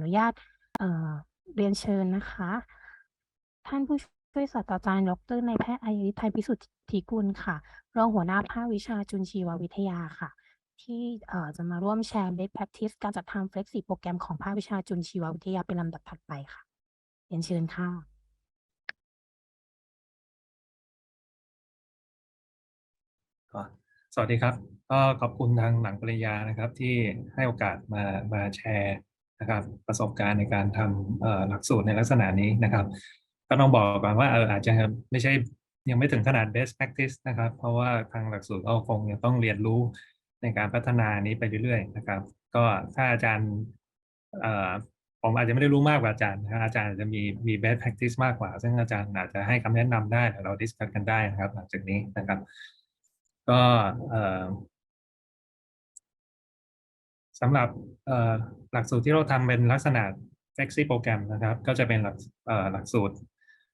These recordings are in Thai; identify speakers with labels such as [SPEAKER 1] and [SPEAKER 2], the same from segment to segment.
[SPEAKER 1] อนุญาตเเรียนเชิญนะคะ ท่านผู้ช่วยศาสตราจารย์ดรนายแพทย์อายุไทยพิสุทธิกุลค่ะ รองหัวหน้าภาควิชาจุลชีววิทยาค่ะ ที่จะมาร่วมแชร์ best practice การจัดทำ flexi โปรแกรมของภาควิชาจุลชีววิทยาเป็นลำดับถัดไปค่ะ เรียนเชิญค่ะ
[SPEAKER 2] สวัสดีครับ ก็ขอบคุณทางหลังปริญญานะครับ ที่ให้โอกาสมามาแชร์ นะครับประสบการณ์ในการทำหลักสูตรในลักษณะนี้นะครับ ก็ต้องบอกก่อนว่าเอออาจจะไม่ใช่ยังไม่ถึงขนาด best practice นะครับ เพราะว่าทางหลักสูตรก็คงยังต้องเรียนรู้ในการพัฒนานี้ไปเรื่อยๆนะครับ ก็ถ้าอาจารย์ผมอาจจะไม่ได้รู้มากกว่าอาจารย์นะอาจารย์อาจจะมีมี best practice มากกว่า ซึ่งอาจารย์อาจจะให้คำแนะนำได้เราดิสคัสกันได้นะครับ หลังจากนี้นะครับ ก็ สำหรับหลักสูตรที่เราทำเป็นลักษณะ flexi โปรแกรมนะครับ ก็จะเป็นหลักหลักสูตร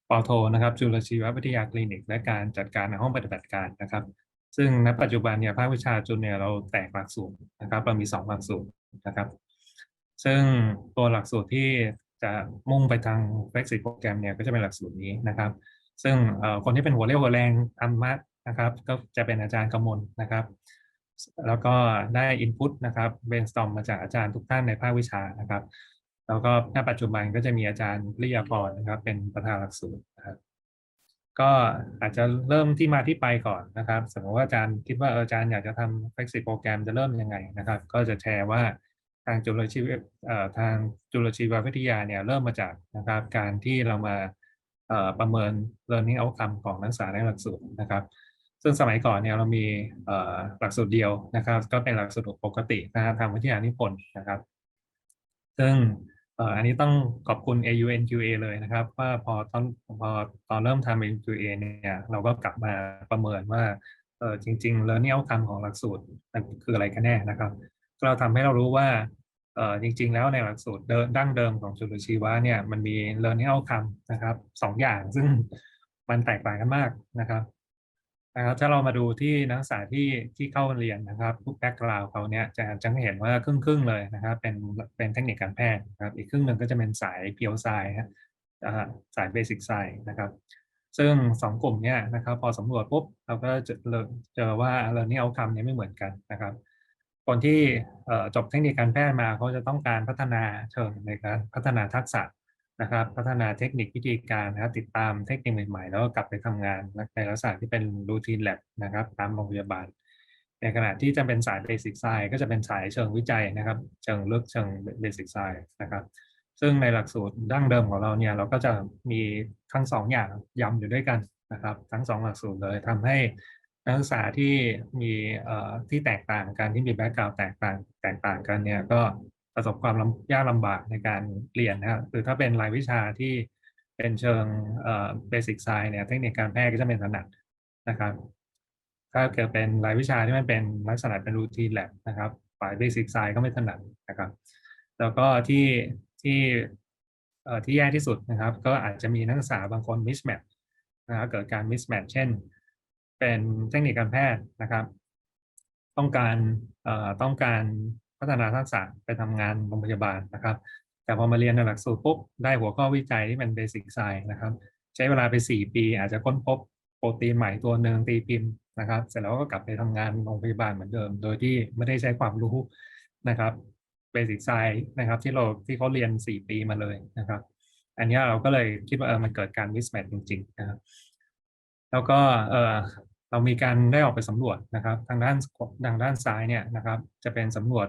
[SPEAKER 2] ปอโทนะครับ จุลชีววิทยาคลินิก และการจัดการในห้องปฏิบัติการนะครับ ซึ่งณปัจจุบันเนี่ยภาควิชาจุลเนี่ยเราแตกหลักสูตรนะครับ เรามีสองหลักสูตรนะครับ ซึ่งตัวหลักสูตรที่จะมุ่งไปทาง flexi โปรแกรมเนี่ยก็จะเป็นหลักสูตรนี้นะครับ ซึ่งคนที่เป็นหัวเรี่ยวหัวแรงธรรมะนะครับ ก็จะเป็นอาจารย์กมลนะครับ แล้วก็ได้ input นะครับ brainstorm มาจากอาจารย์ทุกท่านในภาควิชานะครับ แล้วก็ณปัจจุบันก็จะมีอาจารย์ลิยาพรนะครับ เป็นประธานหลักสูตรนะครับก็อาจจะเริ่มที่มาที่ไปก่อนนะครับ สมมติว่าอาจารย์คิดว่าเอออาจารย์อยากจะทำ flexi โปรแกรมจะเริ่มยังไงนะครับ ก็จะแชร์ว่าทางจุลชีวทางจุลชีววิทยาเนี่ยเริ่มมาจากนะครับ การที่เรามาประเมิน learning outcome ของนักศึกษาในหลักสูตรนะครับ ซึ่งสมัยก่อนเนี่ยเรามีหลักสูตรเดียวนะครับ ก็เป็นหลักสูตรปกตินะครับทางวิทยานิพนธ์นะครับ ซึ่งอ,อันนี้ต้องขอบคุณ AUNQA เลยนะครับ ว่าพอตอนพอตอนเริ่มทำ AUNQA เนี่ยเราก็กลับมาประเมินว่าจริงๆ learning outcome ของหลักสูตรมันคืออะไรกันแน่นะครับ เราทำให้เรารู้ว่าจริงๆ แล้วในหลักสูตรเดิมดั้งเดิมของจุลชีวะเนี่ยมันมี learning outcome นะครับสองอย่างซึ่งมันแตกต่างกันมากนะครับ นะครับถ้าเรามาดูที่นักศึกษาที่ที่เข้าเรียนนะครับทุกแบ็กกราวเขาเนี่ยจะจะเห็นว่าครึ่งครึ่งๆเลยนะครับเป็นเป็นเทคนิคการแพทย์นะครับอีกครึ่งหนึ่งก็จะเป็นสายเพียวไซฮะสายเบสิกไซนะครับซึ่งสองกลุ่มเนี่ยนะครับพอสำรวจปุ๊บเราก็จะเจอว่า learning outcome เนี่ยไม่เหมือนกันนะครับคนที่จบเทคนิคการแพทย์มาเขาจะต้องการพัฒนาเชิงในการพัฒนาทักษะ นะครับ พัฒนาเทคนิควิธีการนะครับ ติดตามเทคนิคใหม่ๆ แล้วก็กลับไปทำงานในลักษณะที่เป็นรูทีนแลบนะครับ ตามโรงพยาบาล ในขณะที่จะเป็นสายเบสิกไซก็จะเป็นสายเชิงวิจัยนะครับ เชิงลึกเชิงเบสิกไซนะครับ ซึ่งในหลักสูตรดั้งเดิมของเราเนี่ยเราก็จะมีทั้งสองอย่างย้ำอยู่ด้วยกันนะครับ ทั้งสองหลักสูตรเลยทำให้นักศึกษาที่มีเอ่อที่แตกต่างกันที่มีแบ็กกราวด์แตกต่างแตกต่างกันเนี่ยก็ ประสบความยากลำบากในการเรียนนะครับคือถ้าเป็นรายวิชาที่เป็นเชิงเบสิกไซเนี่ยเทคนิคการแพทย์ก็จะเป็นถนัดนะครับ ถ้าเกิดเป็นรายวิชาที่มันเป็นลักษณะเป็นรูทีนแลบนะครับฝ่ายเบสิกไซก็ไม่ถนัดนะครับ แล้วก็ที่ที่ที่แย่ที่สุดนะครับ ก็อาจจะมีนักศึกษาบางคนมิสแมทนะครับเกิดการมิสแมทเช่น เป็นเทคนิคการแพทย์นะครับ ต้องการต้องการ ฒนาทักษะไปทำงานโรงพยาบาลนะครับ แต่พอมาเรียนในหลักสูตรปุ๊บได้หัวข้อวิจัยที่เป็นเบสิกไซน์นะครับ ใช้เวลาไป 4 ปี อาจจะค้นพบโปรตีนใหม่ตัวหนึ่งตีพิมพ์นะครับ เสร็จแล้วก็กลับไปทำงานโรงพยาบาลเหมือนเดิม โดยที่ไม่ได้ใช้ความรู้นะครับเบสิกไซนะครับ ที่เราที่เขาเรียน 4 ปีมาเลยนะครับ อันนี้เราก็เลยคิดว่าเออมันเกิดการมิสแมทจริงๆนะครับแล้วก็เออ เรามีการได้ออกไปสำรวจนะครับ ทางด้านทางด้านซ้ายเนี่ยนะครับ จะเป็นสำรวจ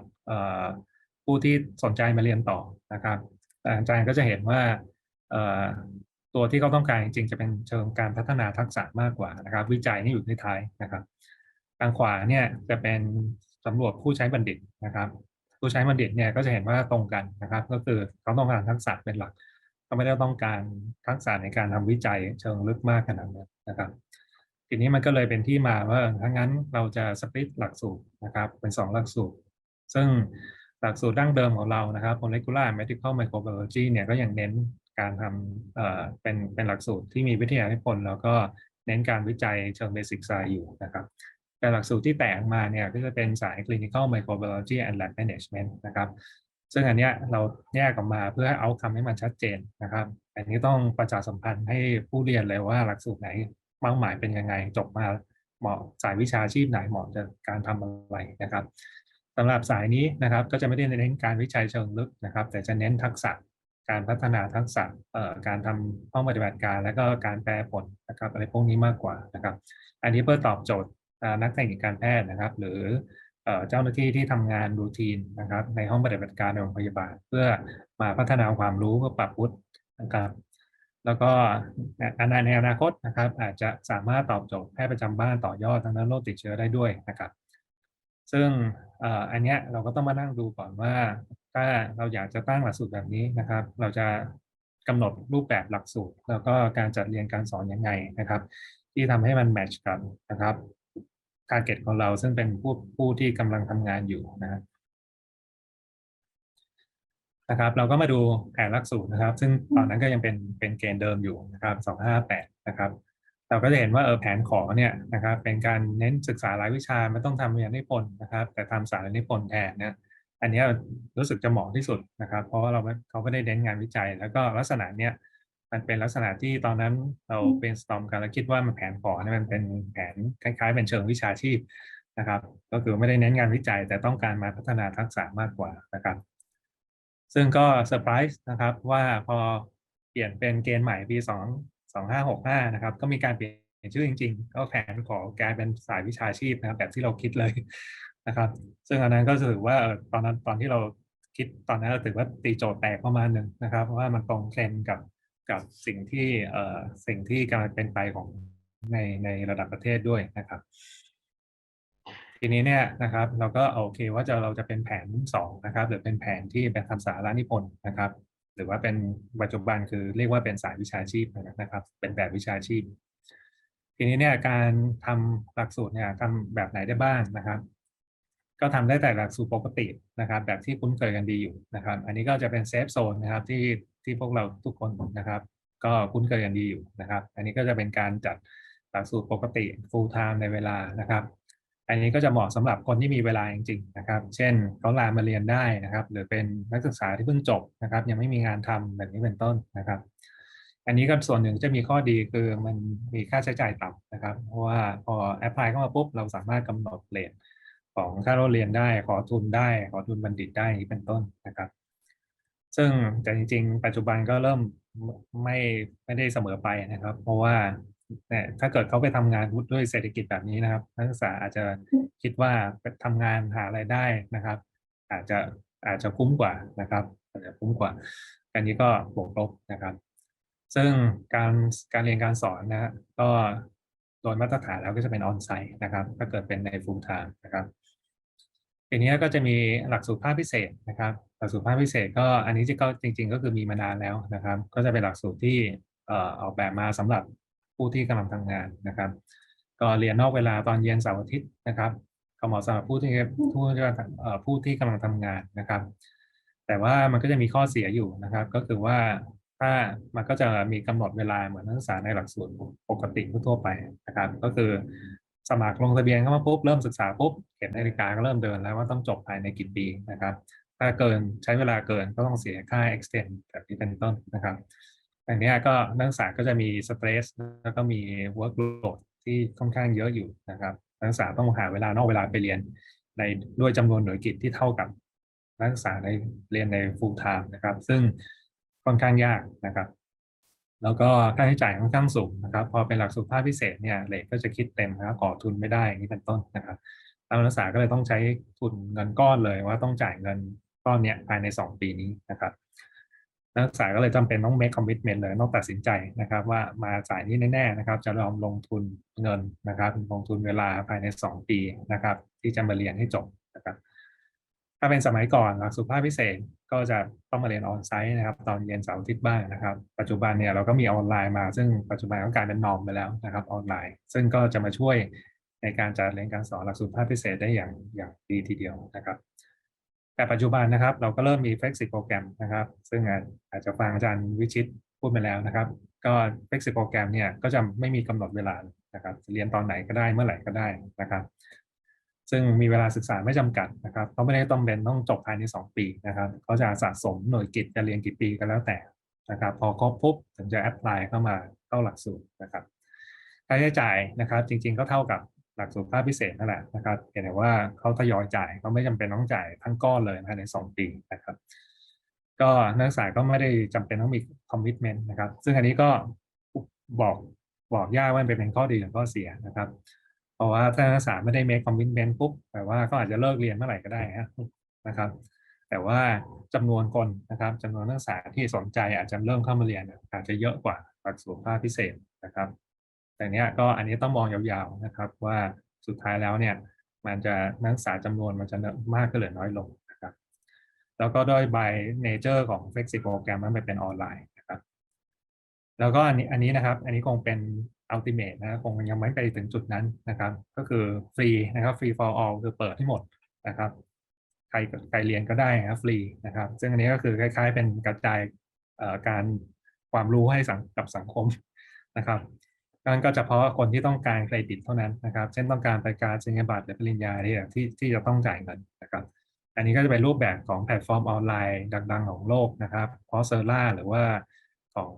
[SPEAKER 2] ผู้ที่สนใจมาเรียนต่อนะครับอาจารย์ก็จะเห็นว่าตัวที่เขาต้องการจริงๆจะเป็นเชิงการพัฒนาทักษะมากกว่านะครับ วิจัยนี่อยู่ที่ท้ายนะครับทางขวาเนี่ยจะเป็นสำรวจผู้ใช้บัณฑิตนะครับ ผู้ใช้บัณฑิตเนี่ยก็จะเห็นว่าตรงกันนะครับ ก็คือเขาต้องการทักษะเป็นหลักเขาไม่ได้ต้องการทักษะในการทำวิจัยเชิงลึกมากขนาดนั้นนะครับ ทีนี้มันก็เลยเป็นที่มาว่าถ้างั้นเราจะสปริตหลักสูตรนะครับเป็น 2 หลักสูตร ซึ่งหลักสูตรดั้งเดิมของเรานะครับ molecular medical microbiology เนี่ยก็ยังเน้นการทำเอ่อเป็นเป็นหลักสูตรที่มีวิทยานิพนธ์แล้วก็เน้นการวิจัยเชิงเบสิกไซอยู่นะครับ แต่หลักสูตรที่แตกมาเนี่ยก็จะเป็นสาย clinical microbiology and lab management นะครับซึ่งอันเนี้ยเราแยกออกมาเพื่อเอาคำให้มันชัดเจนนะครับอันนี้ต้องประชาสัมพันธ์ให้ผู้เรียนเลยว่าหลักสูตรไหน เป้าหมายเป็นยังไงจบมาเหมาะสายวิชาชีพไหนเหมาะกับการทำอะไรนะครับสำหรับสายนี้นะครับก็จะไม่ได้เน้นการวิจัยเชิงลึกนะครับ แต่จะเน้นทักษะการพัฒนาทักษะการทำห้องปฏิบัติการและก็การแปลผลนะครับอะไรพวกนี้มากกว่านะครับ อันนี้เพื่อตอบโจทย์นักเทคนิคการแพทย์นะครับ หรือเออเจ้าหน้าที่ที่ทำงานรูทีนนะครับ ในห้องปฏิบัติการในโรงพยาบาล เพื่อมาพัฒนาความรู้เพื่อปรับวุฒินะครับ แล้วก็ในอนาคตนะครับอาจจะสามารถตอบโจทย์แพทย์ประจำบ้านต่อยอดทางด้านโรคติดเชื้อได้ด้วยนะครับ ซึ่งอันนี้เราก็ต้องมานั่งดูก่อนว่า ถ้าเราอยากจะตั้งหลักสูตรแบบนี้นะครับ เราจะกำหนดรูปแบบหลักสูตร แล้วก็การจัดเรียนการสอนยังไงนะครับ ที่ทำให้มันแมทช์กันนะครับทาร์เก็ตของเราซึ่งเป็นผู้ผู้ที่กำลังทำงานอยู่นะครับ นะครับ เราก็มาดูแผนหลักสูตรนะครับ ซึ่งตอนนั้นก็ยังเป็นเป็นเกณฑ์เดิมอยู่นะครับ258นะครับ เราก็จะเห็นว่าเออแผนขอเนี่ยนะครับ เป็นการเน้นศึกษารายวิชาไม่ต้องทำเรียนนิพนธ์นะครับ แต่ทำสารนิพนธ์แทนเนี่ยอันเนี้ยรู้สึกจะเหมาะที่สุดนะครับ เพราะว่าเราไม่เขาไม่ได้เน้นงานวิจัย แล้วก็ลักษณะเนี้ยมันเป็นลักษณะที่ตอนนั้นเราเป็นสตอมกันแล้วคิดว่ามันแผนขอเนี่ยมันเป็นแผนคล้ายๆ เป็นเชิงวิชาชีพนะครับ ก็คือไม่ได้เน้นงานวิจัยแต่ต้องการมาพัฒนาทักษะมากกว่านะครับ ซึ่งก็เซอร์ไพรส์นะครับว่าพอเปลี่ยนเป็นเกณฑ์ใหม่ปี2 2565นะครับก็มีการเปลี่ยนชื่อจริง ๆ ก็แผนขอกายเป็นสายวิชาชีพนะครับแบบที่เราคิดเลยนะครับ ซึ่งอันนั้นก็ถือว่าตอนนั้นตอนที่เราคิดตอนนั้นเราถือว่าตีโจทย์แตกประมาณหนึ่งนะครับเพราะว่ามันตรงเทรนกับกับสิ่งที่เอ่อสิ่งที่กำลังเป็นไปของในในระดับประเทศด้วยนะครับ ทีนี้เนี่ยนะครับเราก็โอเคว่าจะเราจะเป็นแผนสองนะครับหรือเป็นแผนที่เป็นทำสาระนิพนธ์นะครับ หรือว่าเป็นปัจจุบันคือเรียกว่าเป็นสายวิชาชีพนะครับ เป็นแบบวิชาชีพ ทีนี้เนี่ยการทำหลักสูตรเนี่ยทำแบบไหนได้บ้างนะครับ ก็ทำได้แต่หลักสูตรปกตินะครับ แบบที่คุ้นเคยกันดีอยู่นะครับ อันนี้ก็จะเป็นเซฟโซนนะครับที่ที่พวกเราทุกคนนะครับ ก็คุ้นเคยกันดีอยู่นะครับ อันนี้ก็จะเป็นการจัดหลักสูตรปกติ full time ในเวลานะครับ อันนี้ก็จะเหมาะสำหรับคนที่มีเวลาจริงๆนะครับ เช่นเขาลามาเรียนได้นะครับ หรือเป็นนักศึกษาที่เพิ่งจบนะครับ ยังไม่มีงานทำแบบนี้เป็นต้นนะครับ อันนี้ก็ส่วนหนึ่งจะมีข้อดีคือมันมีค่าใช้จ่ายต่ำนะครับ เพราะว่าพอแอพพลายเข้ามาปุ๊บเราสามารถกำหนดเรทของค่าเราเรียนได้ ขอทุนได้ ขอทุนบัณฑิตได้นี้เป็นต้นนะครับ ซึ่งแต่จริง ๆ ปัจจุบันก็เริ่มไม่ไม่ได้เสมอไปนะครับ เพราะว่า เนี่ยถ้าเกิดเขาไปทำงานด้วยเศรษฐกิจแบบนี้นะครับ นักศึกษาอาจจะคิดว่าไปทำงานหาไรายได้นะครับ อาจจะอาจจะคุ้มกว่านะครับอาจจะคุ้มกว่า อันนี้ก็บวกลบนะครับ ซึ่งการการเรียนการสอนนะฮะก็โดยมาตรฐานแล้วก็จะเป็นออนไซต์นะครับ ถ้าเกิดเป็นใน full time นะครับทีนี้ก็จะมีหลักสูตรภาคพิเศษนะครับ หลักสูตรภาคพิเศษก็อันนี้ก็จริง ๆ ก็คือมีมานานแล้วนะครับ ก็จะเป็นหลักสูตรที่ออออกแบบมาสำหรับ ผู้ที่กำลังทำงานนะครับ ก็เรียนนอกเวลาตอนเย็นเสาร์อาทิตย์นะครับก็เหมาะสำหรับผู้ที่ผู้ที่ผู้ที่กำลังทำงานนะครับ แต่ว่ามันก็จะมีข้อเสียอยู่นะครับ ก็คือว่าถ้ามันก็จะมีกำหนดเวลาเหมือนนักศึกษาในหลักสูตรปกติทั่วไปนะครับ ก็คือสมัครลงทะเบียนเข้ามาปุ๊บเริ่มศึกษาปุ๊บเข็มนาฬิกาก็เริ่มเดินแล้วว่าต้องจบภายในกี่ปีนะครับ ถ้าเกินใช้เวลาเกินก็ต้องเสียค่า extend แบบนี้เป็นต้นนะครับ อันนี้ก็นักศึกษาก็จะมีสเตรสแล้วก็มี workload ที่ค่อนข้างเยอะอยู่นะครับ นักศึกษาต้องหาเวลานอกเวลาไปเรียนในด้วยจำนวนหน่วยกิตที่เท่ากับนักศึกษาในเรียนใน full time นะครับ ซึ่งค่อนข้างยากนะครับ แล้วก็ค่าใช้จ่ายค่อนข้างสูงนะครับ พอเป็นหลักสูตรภาคพิเศษเนี่ยเลทก็จะคิดเต็มนะครับขอทุนไม่ได้อย่างนี้เป็นต้นนะครับนักศึกษาก็เลยต้องใช้ทุนเงินก้อนเลยว่าต้องจ่ายเงินก้อนเนี้ยภายใน 2 ปีนี้นะครับ นักศึกษาก็เลยจำเป็นต้อง make commitment เลยต้องตัดสินใจนะครับ ว่ามาจ่ายนี้แน่ๆนะครับ จะยอมลงทุนเงินนะครับ ลงทุนเวลาภายใน 2 ปีนะครับ ที่จะมาเรียนให้จบนะครับ ถ้าเป็นสมัยก่อนหลักสูตรภาคพิเศษก็จะต้องมาเรียนออนไซต์นะครับ ตอนเย็นเสาร์อาทิตย์บ้างนะครับ ปัจจุบันเนี่ยเราก็มีออนไลน์มา ซึ่งปัจจุบันก็กลายเป็นนอมไปแล้วนะครับออนไลน์ ซึ่งก็จะมาช่วยในการจัดเรียนการสอนหลักสูตรภาคพิเศษได้อย่างอย่างดีทีเดียวนะครับ แต่ปัจจุบันนะครับ เราก็เริ่มมี Flexi โปรแกรมนะครับ ซึ่งอาจจะฟังอาจารย์วิชิตพูดไปแล้วนะครับ ก็ Flexi โปรแกรมเนี่ยก็จะไม่มีกำหนดเวลานะครับเรียนตอนไหนก็ได้เมื่อไหร่ก็ได้นะครับ ซึ่งมีเวลาศึกษาไม่จำกัดนะครับเขาไม่ได้ต้องเป็นต้องจบภายใน 2 ปีนะครับเขาจะสะสมหน่วยกิจจะเรียนกี่ปีก็แล้วแต่นะครับ พอครบปุ๊บถึงจะแอพพลายเข้ามาเข้าหลักสูตรนะครับค่าใช้จ่ายนะครับ จริงๆก็เท่ากับ หลักสูตรภาคพิเศษนั่นแหละนะครับเพียงแต่ว่าเขาทยอยจ่ายเขาไม่จำเป็นต้องจ่ายทั้งก้อนเลยภายใน 2 ปีนะครับ ก็นักศึกษาก็ไม่ได้จำเป็นต้องมีคอมมิชเมนต์นะครับ ซึ่งอันนี้ก็บอกบอกยากว่ามันเป็นข้อดีหรือข้อเสียนะครับ เพราะว่าถ้านักศึกษาไม่ได้ make commitment ปุ๊บแปลว่าก็อาจจะเลิกเรียนเมื่อไหร่ก็ได้นะครับ แต่ว่าจำนวนคนนะครับจำนวนนักศึกษาที่สนใจอาจจะเริ่มเข้ามาเรียนอาจจะเยอะกว่าหลักสูตรภาคพิเศษนะครับ แต่เนี้ยก็อันนี้ต้องมองยาวๆนะครับ ว่าสุดท้ายแล้วเนี่ยมันจะนักศึกษาจำนวนมันจะมากขึ้นหรือน้อยลงนะครับ แล้วก็ด้วย by nature ของ flexi program มันเป็นออนไลน์นะครับ แล้วก็อันนี้อันนี้นะครับ อันนี้คงเป็น ultimate นะคงยังไม่ไปถึงจุดนั้นนะครับ ก็คือฟรีนะครับ free for all คือเปิดให้หมดนะครับ ใครใครเรียนก็ได้นะครับฟรีนะครับ ซึ่งอันนี้ก็คือคล้าย ๆ เป็นกระจายการความรู้ให้สังกับสังคมนะครับ นั่นก็เฉพาะคนที่ต้องการเครดิตเท่านั้นนะครับ เช่นต้องการไปการสัญญาบัตรหรือปริญญาที่ที่ที่จะต้องจ่ายเงินนะครับ อันนี้ก็จะเป็นรูปแบบของแพลตฟอร์มออนไลน์ดังๆของโลกนะครับพราะเซอร์ล่าหรือว่าของ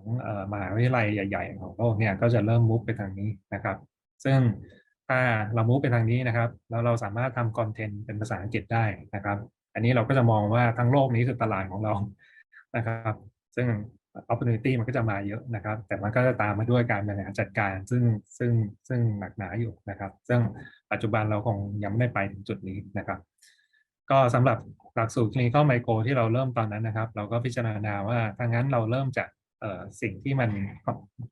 [SPEAKER 2] มหาวิทยาลัยใหญ่ ๆ ของโลกเนี่ยก็จะเริ่มมุกไปทางนี้นะครับ ซึ่งถ้าเรามุกไปทางนี้นะครับแล้วเราสามารถทำคอนเทนต์เป็นภาษาอังกฤษได้นะครับ อันนี้เราก็จะมองว่าทั้งโลกนี้คือตลาดของเรานะครับ ซึ่ง opportunity มันก็จะมาเยอะนะครับ แต่มันก็จะตามมาด้วยการบริหารจัดการ ซึ่งซึ่งซึ่งหนักหนาอยู่นะครับ ซึ่งปัจจุบันเราคงยังไม่ได้ไปถึงจุดนี้นะครับ ก็สำหรับหลักสูตร clinical micro ที่เราเริ่มตอนนั้นนะครับ เราก็พิจารณาว่าถ้างั้นเราเริ่มจากสิ่งที่มัน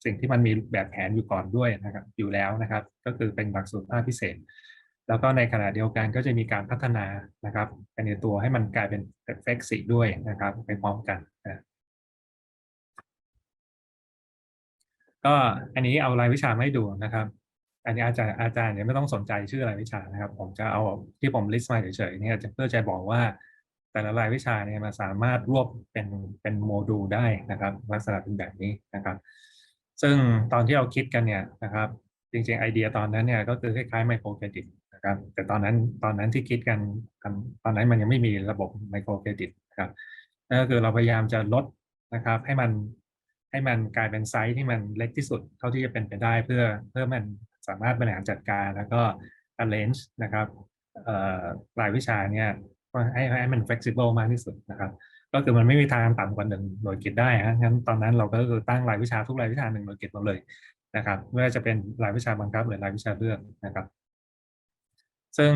[SPEAKER 2] สิ่งที่มันมีแบบแผนอยู่ก่อนด้วยนะครับ อยู่แล้วนะครับ ก็คือเป็นหลักสูตรภาคพิเศษ แล้วก็ในขณะเดียวกันก็จะมีการพัฒนานะครับในตัวให้มันกลายเป็นเฟกซิด้วยนะครับไปพร้อมกันนะ ก็อันนี้เอารายวิชาไม่ดูนะครับ อันนี้อาจารย์อาจารย์เนี่ยไม่ต้องสนใจชื่อรายวิชานะครับ ผมจะเอาที่ผมลิสต์มาเฉยๆเนี่ยจะเพื่อจะบอกว่า แต่ละรายวิชาเนี่ยมันสามารถรวบเป็นเป็นโมดูลได้นะครับ ลักษณะเป็นแบบนี้นะครับ ซึ่งตอนที่เราคิดกันเนี่ยนะครับจริงๆไอเดียตอนนั้นเนี่ยก็คือคล้ายๆไมโครเครดิตนะครับ แต่ตอนนั้นตอนนั้นที่คิดกันตอนนั้นมันยังไม่มีระบบไมโครเครดิตนะครับนั่นก็คือเราพยายามจะลดนะครับ ให้มัน ให้มันกลายเป็นไซส์ที่มันเล็กที่สุดเท่าที่จะเป็นไปได้เพื่อเพื่อมันสามารถบริหารจัดการแล้วก็ arrange นะครับรายวิชาเนี่ยให้ให้มัน flexible มากที่สุดนะครับ ก็คือมันไม่มีทางต่ำกว่าหนึ่งหน่วยกิจได้ฮะงั้นตอนนั้นเราก็คือตั้งรายวิชาทุกรายวิชาหนึ่งหน่วยกิจหมดเลยนะครับไม่ว่าจะเป็นรายวิชาบังคับหรือรายวิชาเลือกนะครับ ซึ่ง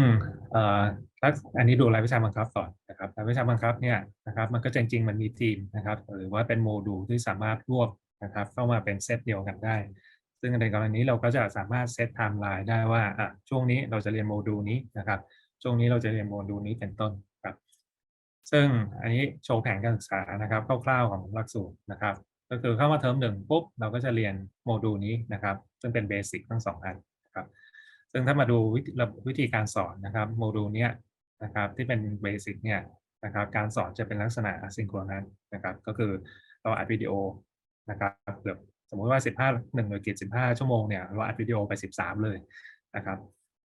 [SPEAKER 2] อันนี้ดูรายวิชาบังคับก่อนนะครับรายวิชาบังคับเนี่ยนะครับมันก็จริงๆมันมีทีมนะครับ หรือว่าเป็นโมดูลที่สามารถรวบนะครับ เข้ามาเป็นเซตเดียวกันได้ ซึ่งในกรณีเราก็จะสามารถเซตไทม์ไลน์ได้ว่าอะช่วงนี้เราจะเรียนโมดูลนี้นะครับ ช่วงนี้เราจะเรียนโมดูลนี้เป็นต้นครับ ซึ่งอันนี้โชว์แผนการศึกษานะครับคร่าวๆของหลักสูตรนะครับ ก็คือเข้ามาเทอมหนึ่งปุ๊บเราก็จะเรียนโมดูลนี้นะครับ ซึ่งเป็นเบสิกทั้งสองอัน ซึ่งถ้ามาดูวิธีการสอนนะครับโมดูลเนี้ยนะครับที่เป็นเบสิกเนี่ยนะครับการสอนจะเป็นลักษณะ asynchronous นะครับก็คือเราอัดวิดีโอนะครับเกือบสมมุติว่า 15หนึ่งหน่วยกิจ15 ชั่วโมงเนี่ยเราอัดวิดีโอไป 13 เลยนะครับ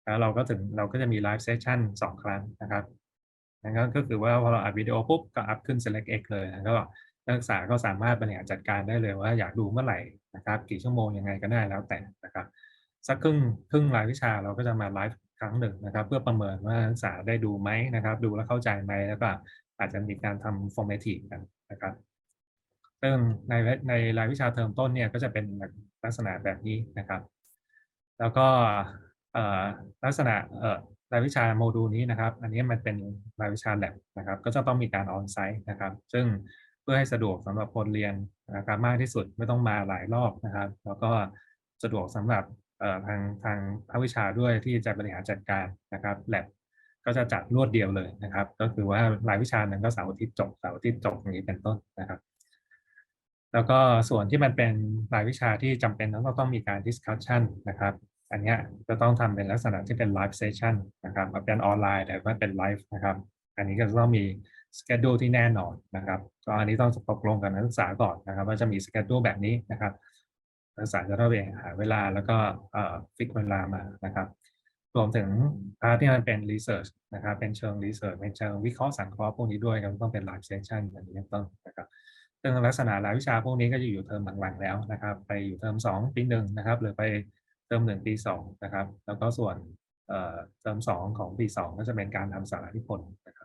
[SPEAKER 2] แล้วเราก็ถึงเราก็จะมีไลฟ์เซสชั่น2 ครั้งนะครับนั่นก็คือว่าพอเราอัดวิดีโอปุ๊บก็อัพขึ้น select x เลยแล้วก็นักศึกษาก็สามารถบริหารจัดการได้เลยว่าอยากดูเมื่อไหร่นะครับกี่ชั่วโมงยังไงก็ได้แล้วแต่นะครับ สักครึ่งครึ่งรายวิชาเราก็จะมาไลฟ์ครั้งหนึ่งนะครับ เพื่อประเมินว่านักศึกษาได้ดูไหมนะครับ ดูแล้วเข้าใจไหมแล้วก็อาจจะมีการทำ formative กันนะครับซึ่งในในรายวิชาเทอมต้นเนี่ยก็จะเป็นลักษณะแบบนี้นะครับ แล้วก็ลักษณะรายวิชาโมดูลนี้นะครับ อันนี้มันเป็นรายวิชา lab นะครับ ก็จะต้องมีการออนไซต์นะครับ ซึ่งเพื่อให้สะดวกสำหรับคนเรียนนะครับมากที่สุดไม่ต้องมาหลายรอบนะครับ แล้วก็สะดวกสำหรับ ทางทางภาควิชาด้วยที่จะบริหารจัดการนะครับ lab ก็จะจัดรวดเดียวเลยนะครับ ก็คือว่ารายวิชาหนึ่งก็เสาร์อาทิตย์จบเสาร์อาทิตย์จบอย่างนี้เป็นต้นนะครับ แล้วก็ส่วนที่มันเป็นรายวิชาที่จำเป็นต้องต้องมีการ discussion นะครับ อันนี้จะต้องทำเป็นลักษณะที่เป็น live session นะครับเป็นออนไลน์แต่ว่าเป็น live นะครับ อันนี้ก็จะต้องมี schedule ที่แน่นอนนะครับก็อันนี้ต้องตกลงกับนักศึกษาก่อนนะครับ ว่าจะมี schedule แบบนี้นะครับ นักศึกษาจะต้องไปหาเวลาแล้วก็ฟิกเวลามานะครับรวมถึงพาร์ทที่มันเป็น research นะครับเป็นเชิง research เป็นเชิงวิเคราะห์สังเคราะห์พวกนี้ด้วยก็ต้องเป็น live session อย่างนี้เป็นต้นนะครับซึ่งลักษณะรายวิชาพวกนี้ก็จะอยู่เทอมหลังๆแล้วนะครับ ไปอยู่เทอมสองปีหนึ่งนะครับ หรือไปเทอมหนึ่งปีสองนะครับ แล้วก็ส่วนเทอมสองของปีสองก็จะเป็นการทำสารนิพนธ์นะครับ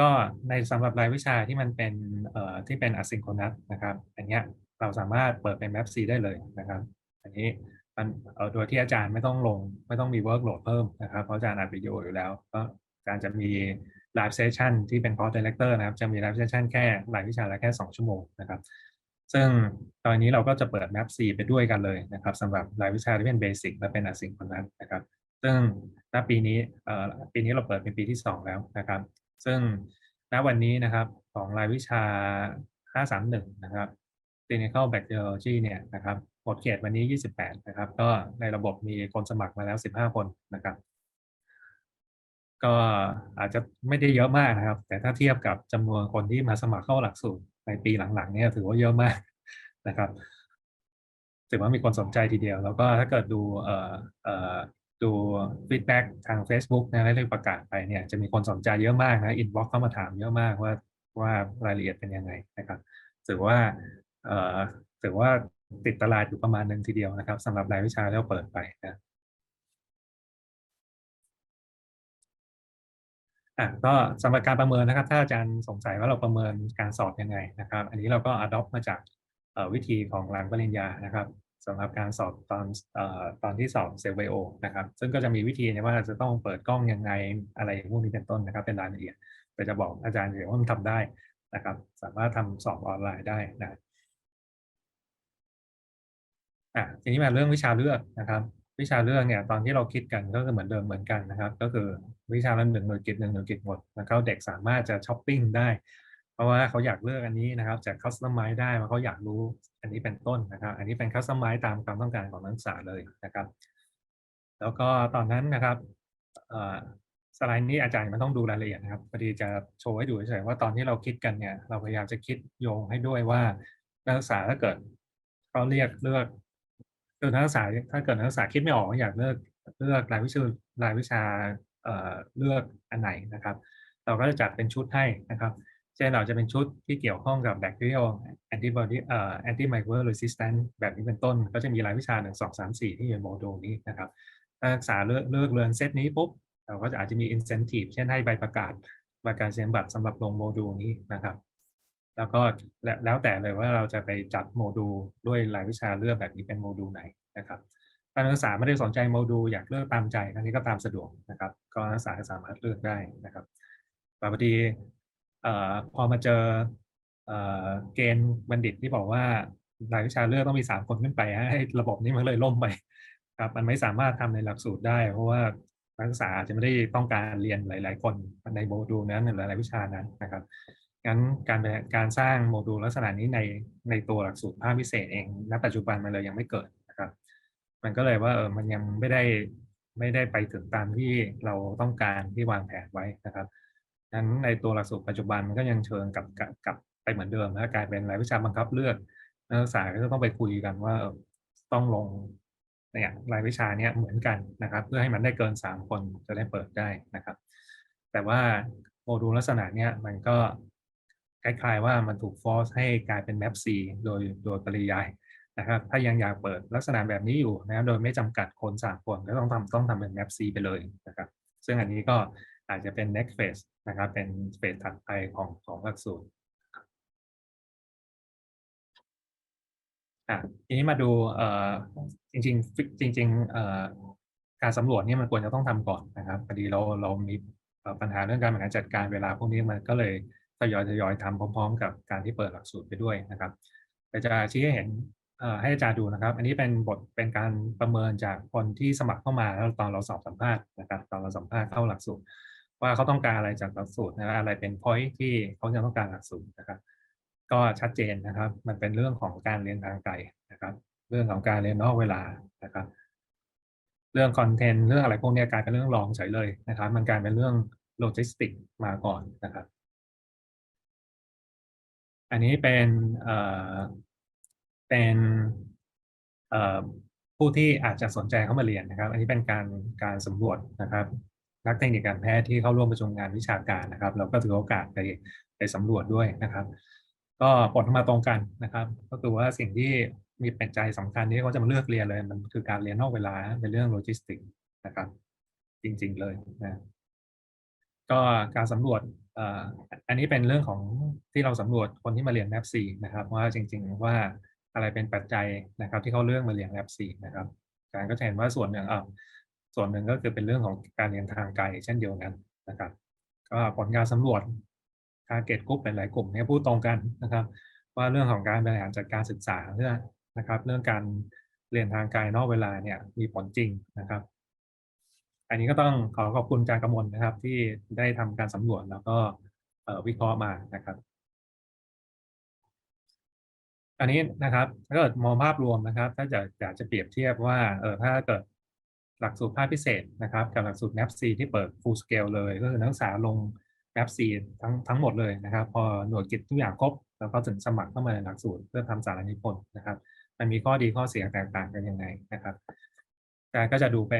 [SPEAKER 2] ก็ในสำหรับรายวิชาที่มันเป็นเอ่อที่เป็น asynchronous นะครับ อันเนี้ยเราสามารถเปิดเป็น map C ได้เลยนะครับ อันนี้มันเอ่อโดยที่อาจารย์ไม่ต้องลง ไม่ต้องมี workload เพิ่มนะครับ เพราะอาจารย์อัดวิดีโออยู่แล้วก็อาจารย์จะมี live session ที่เป็น course director นะครับ จะมี live session แค่รายวิชาละแค่ 2 ชั่วโมงนะครับซึ่งตอนนี้เราก็จะเปิด map C ไปด้วยกันเลยนะครับสำหรับรายวิชาที่เป็น basic และเป็น asynchronous นะครับ ซึ่งณปีนี้เอ่อปีนี้เราเปิดเป็นปีที่ 2 แล้วนะครับ ซึ่งณวันนี้นะครับของรายวิชา 531 นะครับ clinical bacteriology เนี่ยนะครับหมดเขตวันนี้ 28 นะครับ ก็ในระบบมีคนสมัครมาแล้ว 15 คนนะครับ ก็อาจจะไม่ได้เยอะมากนะครับ แต่ถ้าเทียบกับจำนวนคนที่มาสมัครเข้าหลักสูตรในปีหลังๆเนี่ยถือว่าเยอะมากนะครับถือว่ามีคนสนใจทีเดียว แล้วก็ถ้าเกิดดูเอ่อเอ่อ ดูฟีดแบ็กทาง Facebook นะและที่ประกาศไปเนี่ยจะมีคนสนใจเยอะมากนะอินบ็อกเข้ามาถามเยอะมากว่าว่ารายละเอียดเป็นยังไงนะครับถือว่าเอ่อถือว่าติดตลาดอยู่ประมาณหนึ่งทีเดียวนะครับสำหรับรายวิชาที่เราเปิดไปนะอะก็สำหรับการประเมินนะครับ ถ้าอาจารย์สงสัยว่าเราประเมินการสอบยังไงนะครับ อันนี้เราก็ adopt มาจากวิธีของหลังปริญญานะครับ สำหรับการสอบตอนอตอนที่สอบเซลไบโอนะครับ ซึ่งก็จะมีวิธีเนี่ยว่าจะต้องเปิดกล้องยังไงอะไรพวกนี้เป็นต้นนะครับ เป็นรายละเอียดแต่จะบอกอาจารย์เดี๋ยวว่ามันทำได้นะครับ สามารถทำสอบออนไลน์ได้นะอะทีนี้มาเรื่องวิชาเลือกนะครับ วิชาเลือกเนี่ยตอนที่เราคิดกันก็คือเหมือนเดิมเหมือนกันนะครับ ก็คือวิชาละหนึ่งหน่วยกิจหนึ่งหน่วยกิจหมดแล้วก็เด็กสามารถจะช้อปปิ้งได้ เพราะว่าเขาอยากเลือกอันนี้นะครับจากคัสตอมไมซ์ได้ว่าเขาอยากรู้ นนี้เป็นต้นนะครับ อันนี้เป็นคัสตอมไมซ์ตามความต้องการของนักศึกษาเลยนะครับ แล้วก็ตอนนั้นนะครับสไลด์นี้อาจารย์มันต้องดูรายละเอียดนะครับพอดีจะโชว์ให้ดูเฉยๆว่าตอนที่เราคิดกันเนี่ย เราพยายามจะคิดโยงให้ด้วยว่านักศึกษาถ้าเกิดเขาเรียกเลือกคือนักศึกษาถ้าเกิดนักศึกษาคิดไม่ออกอยากเลือกเลือกรายวิชารายวิชาเลือกอันไหนนะครับ เราก็จะจัดเป็นชุดให้นะครับ เช่นเราจะเป็นชุดที่เกี่ยวข้องกับ bacterial antibody เอ่อ antimicrobial resistance แบบนี้เป็นต้น ก็จะมีรายวิชา1 2 3 4ที่อยู่ในโมดูลนี้นะครับถ้านักศึกษาเลือกเลือกเรียนเซตนี้ปุ๊บเราก็จะอาจจะมี incentive เช่นให้ใบประกาศประกาศเซ็นบัตรสำหรับลงโมดูลนี้นะครับ แล้วก็แล้วแต่เลยว่าเราจะไปจัดโมดูลด้วยรายวิชาเลือกแบบนี้เป็นโมดูลไหนนะครับถ้านักศึกษาไม่ได้สนใจโมดูลอยากเลือกตามใจอันนี้ก็ตามสะดวกนะครับ ก็นักศึกษาสามารถเลือกได้นะครับแต่พอดี พอมาเจอเกณฑ์บัณฑิตที่บอกว่ารายวิชาเลือกต้องมีสามคนขึ้นไปให้ระบบนี้มันเลยล่มไปครับมันไม่สามารถทำในหลักสูตรได้ เพราะว่านักศึกษาอาจจะไม่ได้ต้องการเรียนหลาย ๆ คนในโมดูลนั้นหรือหลายวิชานั้นนะครับงั้นการการสร้างโมดูลลักษณะนี้ในในตัวหลักสูตรภาคพิเศษเองณปัจจุบันมันเลยยังไม่เกิดนะครับ มันก็เลยว่าเออมันยังไม่ได้ไม่ได้ไปถึงตามที่เราต้องการที่วางแผนไว้นะครับ งั้นในตัวหลักสูตรปัจจุบันมันก็ยังเชิงกับกับกับไปเหมือนเดิมนะกลายเป็นรายวิชาบังคับเลือกนักศึกษาก็จะต้องไปคุยกันว่าต้องลงเนี่ยรายวิชาเนี้ยเหมือนกันนะครับ เพื่อให้มันได้เกินสามคนจะได้เปิดได้นะครับ แต่ว่าโมดูลลักษณะเนี้ยมันก็คล้ายๆว่ามันถูกฟอร์สให้กลายเป็น map C โดยโดยปริยายนะครับ ถ้ายังอยากเปิดลักษณะแบบนี้อยู่นะโดยไม่จำกัดคนสามคนก็ต้องทำต้องทำเป็น map C ไปเลยนะครับ ซึ่งอันนี้ก็ อาจจะเป็น next phase นะครับ เป็นเฟสถัดไปของของหลักสูตรอะทีนี้มาดูเอ่อจริงๆจริงๆเอ่อการสำรวจนี่มันควรจะต้องทำก่อนนะครับพอดีเราเรามีปัญหาเรื่องการบริหารจัดการเวลาพวกนี้มันก็เลยทยอยทยอยทำพร้อม ๆ กับการที่เปิดหลักสูตรไปด้วยนะครับแต่จะชี้ให้เห็นให้อาจารย์ดูนะครับ อันนี้เป็นบทเป็นการประเมินจากคนที่สมัครเข้ามาแล้วตอนเราสอบสัมภาษณ์นะครับ ตอนเราสัมภาษณ์เข้าหลักสูตร ว่าเขาต้องการอะไรจากหลักสูตรนะอะไรเป็น point ที่เขาจะต้องการหลักสูตรนะครับ ก็ชัดเจนนะครับ มันเป็นเรื่องของการเรียนทางไกลนะครับ เรื่องของการเรียนนอกเวลานะครับ เรื่องคอนเทนต์เรื่องอะไรพวกนี้กลายเป็นเรื่องรองเฉยเลยนะครับ มันกลายเป็นเรื่องโลจิสติกมาก่อนนะครับ อันนี้เป็นเอ่อเป็นเอ่อผู้ที่อาจจะสนใจเข้ามาเรียนนะครับ อันนี้เป็นการการสำรวจนะครับ นักเทคนิคการแพทย์ที่เข้าร่วมประชุมงานวิชาการนะครับ เราก็ถือโอกาสไปไปสำรวจด้วยนะครับ ก็ผลออกมาตรงกันนะครับ ก็คือว่าสิ่งที่มีปัจจัยสำคัญที่เขาจะมาเลือกเรียนเลยมันคือการเรียนนอกเวลาเป็นเรื่องโลจิสติกส์นะครับ จริง ๆเลยนะก็การสำรวจอันนี้เป็นเรื่องของที่เราสำรวจคนที่มาเรียน m a p 4นะครับว่าจริง ๆ ว่าอะไรเป็นปัจจัยนะครับ ที่เขาเลือกมาเรียน m a p 4นะครับ การก็จะเห็นว่าส่วนหนึ่งอะ ส่วนหนึ่งก็คือเป็นเรื่องของการเรียนทางไกลเช่นเดียวกันนะครับ ก็ผลการสำรวจ target group หลายกลุ่มเนี่ยพูดตรงกันนะครับ ว่าเรื่องของการบริหารจัดการศึกษาเรื่องนะครับ เรื่องการเรียนทางไกลนอกเวลาเนี่ยมีผลจริงนะครับ อันนี้ก็ต้องขอขอบคุณอาจารย์กมลนะครับ ที่ได้ทำการสำรวจแล้วก็วิเคราะห์มานะครับ อันนี้นะครับถ้าเกิดมองภาพรวมนะครับ ถ้าจะอยากจะเปรียบเทียบว่าเออถ้าเกิด หลักสูตรภาคพิเศษนะครับ กับหลักสูตร NAP C ที่เปิด full scale เลย ก็คือนักศึกษาลง NAP C ทั้งทั้งหมดเลยนะครับ พอหน่วยกิจทุกอย่างครบ แล้วก็ถึงสมัครเข้ามาในหลักสูตรเพื่อทำสารนิพนธ์นะครับ มันมีข้อดีข้อเสียแตกต่างกันยังไงนะครับการก็จะดูไป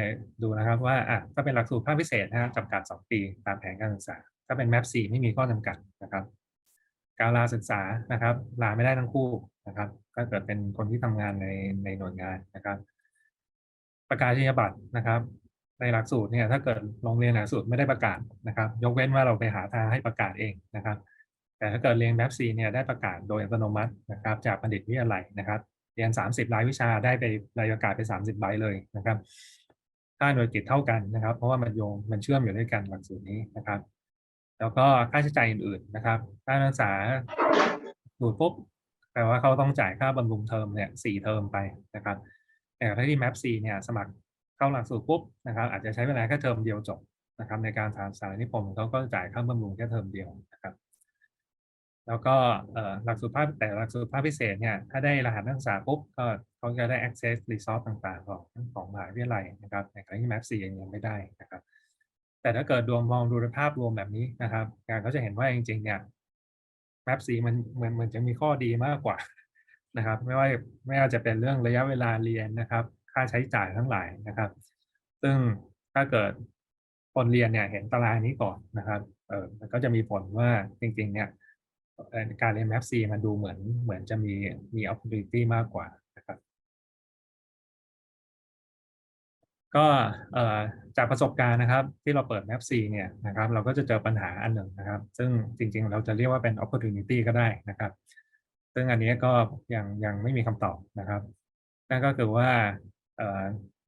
[SPEAKER 2] ดูนะครับว่าอะถ้าเป็นหลักสูตรภาคพิเศษนะครับจำกัด 2 ปีตามแผนการศึกษา ถ้าเป็น MAP 4ไม่มีข้อจำกัดนะครับ การลาศึกษานะครับ ลาไม่ได้ทั้งคู่นะครับถ้าเกิดเป็นคนที่ทำงานในในหน่วยงานนะครับ ประกาศนียบัตรนะครับ ในหลักสูตรเนี่ยถ้าเกิดโรงเรียนหลักสูตรไม่ได้ประกาศนะครับ ยกเว้นว่าเราไปหาทางให้ประกาศเองนะครับ แต่ถ้าเกิดเรียน MAP 4เนี่ยได้ประกาศโดยอัตโนมัตินะครับ จากบัณฑิตวิทยาลัยนะครับ เรียน 30รายวิชาได้ไปรายประกาศไป 30ใบเลยนะครับค่าหน่วยกิจเท่ากันนะครับ เพราะว่ามันโยงมันเชื่อมอยู่ด้วยกันหลักสูตรนี้นะครับ แล้วก็ค่าใช้จ่ายอื่นๆนะครับค่านักศึกษาดูดปุ๊บแปลว่าเขาต้องจ่ายค่าบำรุงเทอมเนี่ยสี่เทอมไปนะครับ แต่ถ้าที่ MAP C เนี่ยสมัครเข้าหลักสูตรปุ๊บนะครับอาจจะใช้เวลาแค่เทอมเดียวจบนะครับในการทำสารนิพนธ์เขาก็จ่ายค่าบำรุงแค่เทอมเดียวนะครับ แล้วก็หลักสูตรภาคแต่หลักสูตรภาคพิเศษเนี่ยถ้าได้รหัสนักศึกษาปุ๊บก็เขาจะได้ access resource ต่างๆ ของของมหาวิทยาลัยนะครับในขณะที่ MAP C ยังไม่ได้นะครับ แต่ถ้าเกิดดวงมองดูภาพรวมแบบนี้นะครับการก็จะเห็นว่าจริงๆเนี่ย MAP C มันมันมันจะมีข้อดีมากกว่า นะครับ ไม่ว่าไม่ว่าจะเป็นเรื่องระยะเวลาเรียนนะครับ ค่าใช้จ่ายทั้งหลายนะครับ ซึ่งถ้าเกิดคนเรียนเนี่ยเห็นตารางนี้ก่อนนะครับเออมันก็จะมีผลว่าจริง ๆ เนี่ยการเรียน MAP C มันดูเหมือนเหมือนจะมีมี opportunity มากกว่านะครับ ก็เออจากประสบการณ์นะครับ ที่เราเปิด Map C เนี่ยนะครับ เราก็จะเจอปัญหาอันหนึ่งนะครับ ซึ่งจริง ๆ เราจะเรียกว่าเป็น opportunity ก็ได้นะครับ ซึ่งอันนี้ก็ยังยังไม่มีคำตอบนะครับ นั่นก็คือว่า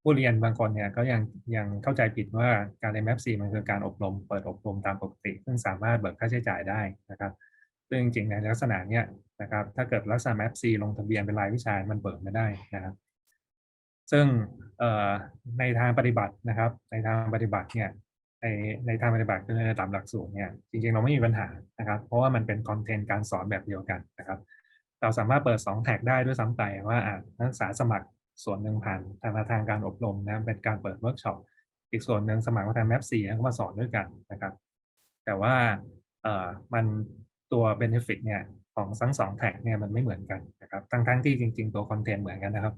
[SPEAKER 2] ผู้เรียนบางคนเนี่ยก็ยังยังเข้าใจผิดว่าการเรียน Map C มันคือการอบรม เปิดอบรมตามปกติ ซึ่งสามารถเบิกค่าใช้จ่ายได้นะครับซึ่งจริงๆในลักษณะเนี้ยนะครับ ถ้าเกิดลักษณะ Map C ลงทะเบียนเป็นรายวิชา มันเบิกไม่ได้นะครับ ซึ่งในทางปฏิบัตินะครับ ในทางปฏิบัติเนี่ยในในทางปฏิบัติคือในตามหลักสูตรเนี่ยจริงๆเราไม่มีปัญหานะครับ เพราะว่ามันเป็นคอนเทนต์การสอนแบบเดียวกันนะครับ เราสามารถเปิด 2 แท็กได้ด้วยซ้ำไปว่าอะนักศึกษาสมัครส่วนหนึ่งผ่านทางทางการอบรมนะเป็นการเปิดเวิร์กช็อปอีกส่วนหนึ่งสมัครมาทางแมปสี่ก็มาสอนด้วยกันนะครับ แต่ว่าเอ่อมันตัว benefit เนี่ยของทั้งสองแท็กเนี่ยมันไม่เหมือนกันนะครับทั้งทั้งๆที่จริง ๆ ตัวคอนเทนต์เหมือนกันนะครับ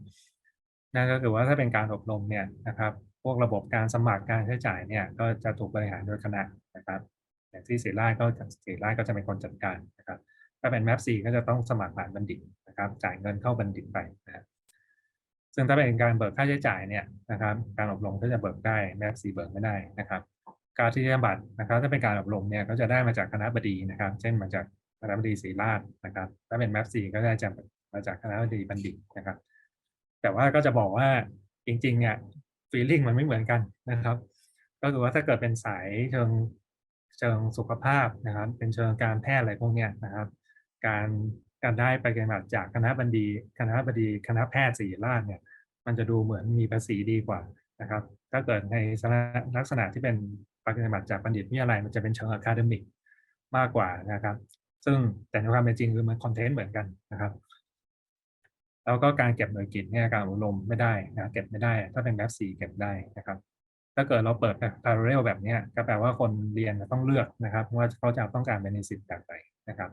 [SPEAKER 2] นั่นก็คือว่าถ้าเป็นการอบรมเนี่ยนะครับพวกระบบการสมัครการใช้จ่ายเนี่ยก็จะถูกบริหารโดยคณะนะครับอย่างที่ศิริราชก็ศิริราชก็จะเป็นคนจัดการนะครับ ถ้าเป็น Map C ก็จะต้องสมัครผ่านบัณฑิตนะครับ จ่ายเงินเข้าบัณฑิตไปนะครับซึ่งถ้าเป็นการเบิกค่าใช้จ่ายเนี่ยนะครับ การอบรมก็จะเบิกได้ Map C เบิกไม่ได้นะครับ การที่ยบัตรนะครับ ถ้าเป็นการอบรมเนี่ยก็จะได้มาจากคณะบดีนะครับ เช่นมาจากคณะบดีศรีราชนะครับ ถ้าเป็น Map C ก็ได้จากมาจากคณะบดีบัณฑิตนะครับ แต่ว่าก็จะบอกว่าจริงๆเนี่ยฟีลลิ่งมันไม่เหมือนกันนะครับ ก็คือว่าถ้าเกิดเป็นสายเชิงเชิงสุขภาพนะครับ เป็นเชิงการแพทย์อะไรพวกเนี้ยนะครับ การการได้ไปกันแบบจากคณะบัณฑิตคณะบดีคณะแพทย์ศิริราชเนี่ยมันจะดูเหมือนมีภาษีดีกว่านะครับ ถ้าเกิดในลักษณะที่เป็นปฏิบัติจากบัณฑิตวิทยาลัยมันจะเป็นเชิงอะคาเดมิกมากกว่านะครับ ซึ่งแต่ในความเป็นจริงคือมันคอนเทนต์เหมือนกันนะครับแล้วก็การเก็บหน่วยกิจเนี่ยการอบรมไม่ได้นะเก็บไม่ได้ ถ้าเป็นแบบสีเก็บได้นะครับ ถ้าเกิดเราเปิดแบบ parallel แบบนี้ก็แปลว่าคนเรียนต้องเลือกนะครับ ว่าเขาจะต้องการ benefit แบบไหนนะครับ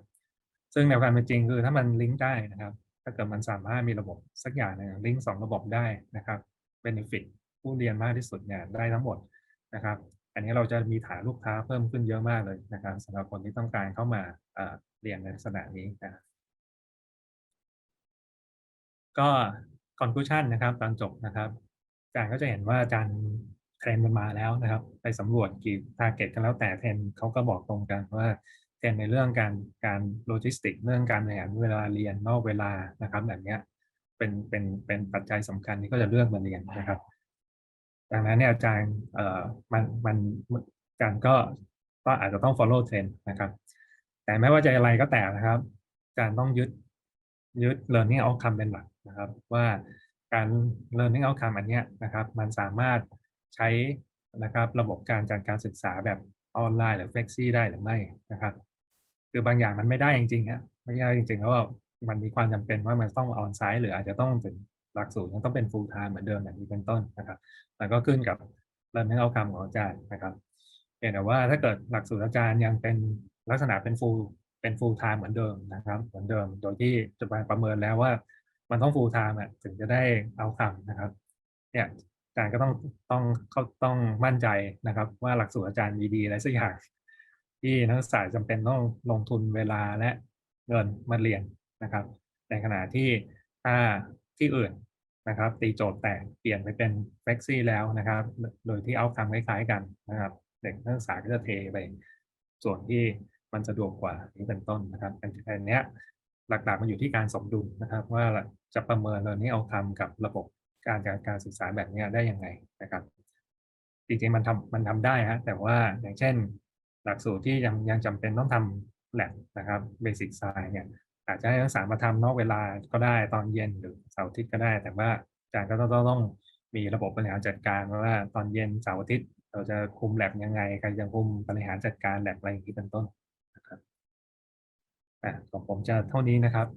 [SPEAKER 2] ซึ่งในความเป็นจริงคือถ้ามันลิงก์ได้นะครับ ถ้าเกิดมันสามารถมีระบบสักอย่างหนึ่งลิงก์สองระบบได้นะครับ benefit ผู้เรียนมากที่สุดเนี่ยได้ทั้งหมดนะครับ อันนี้เราจะมีฐานลูกค้าเพิ่มขึ้นเยอะมากเลยนะครับสำหรับคนที่ต้องการเข้ามาเรียนในลักษณะนี้นะก็ conclusion นะครับตอนจบนะครับอาจารย์ก็จะเห็นว่าอาจารย์เทรนมันมาแล้วนะครับ ไปสำรวจกี่ target กันแล้วแต่เทรนเขาก็บอกตรงกันว่า เทรนในเรื่องการการโลจิสติก เรื่องการบริหารเวลาเรียนนอกเวลานะครับแบบนี้เป็นเป็นเป็นปัจจัยสำคัญที่ก็จะเลือกมาเรียนนะครับ ดังนั้นเนี่ยอาจารย์เอ่อมันมันอาจารย์ก็ก็อาจจะต้อง follow trend นะครับ แต่ไม่ว่าจะอะไรก็แต่นะครับอาจารย์ต้องยึดยึด learning outcome เป็นหลักนะครับ ว่าการ learning outcome อันเนี้ยนะครับ มันสามารถใช้นะครับระบบการจัดการศึกษาแบบออนไลน์หรือ flexi ได้หรือไม่นะครับ คือบางอย่างมันไม่ได้จริงๆฮะไม่ได้จริงๆแล้วว่ามันมีความจำเป็นว่ามันต้องออนไซต์หรืออาจจะต้องถึงหลักสูตรยังต้องเป็น full time เหมือนเดิมแบบนี้เป็นต้นนะครับแล้วก็ขึ้นกับ learning outcome ของอาจารย์นะครับเพียงแต่ว่าถ้าเกิดหลักสูตรอาจารย์ยังเป็นลักษณะเป็น full เป็น full time เหมือนเดิมนะครับเหมือนเดิม โดยที่จะไปประเมินแล้วว่ามันต้อง full time อะถึงจะได้ outcome นะครับเนี่ยอาจารย์ก็ต้องต้องเขาต้องมั่นใจนะครับ ว่าหลักสูตรอาจารย์มีดีอะไรสักอย่าง ที่นักศึกษาจำเป็นต้องลงทุนเวลาและเงินมาเรียนนะครับ ในขณะที่ถ้าที่อื่นนะครับ ตีโจทย์แตกเปลี่ยนไปเป็นเฟกซี่แล้วนะครับ โดยที่เอาคำคล้ายๆกันนะครับ เด็กนักศึกษาก็จะเทไป ส่วนที่มันสะดวกกว่านี้เป็นต้นนะครับอันอันเนี้ยหลักๆมันอยู่ที่การสมดุลนะครับ ว่าจะประเมินเรานี้เอาทำกับระบบการจัดการศึกษาแบบนี้ได้ยังไงนะครับจริงๆมันทำมันทำได้ฮะแต่ว่าอย่างเช่น หลักสูตรที่ยังยังจำเป็นต้องทำแลบนะครับเบสิกไซน์เนี่ยอาจจะให้นักศึกษามาทำนอกเวลาก็ได้ตอนเย็นหรือเสาร์อาทิตย์ก็ได้ แต่ว่าอาจารย์ก็ต้องต้ององมีระบบบริหารจัดการว่าตอนเย็นเสาร์อาทิตย์เราจะคุมแลบยังไงใครจะคุมบริหารจัดการแลบอะไรอย่างนี้เป็นต้นนะครับอ่ของผมจะเท่านี้นะครับ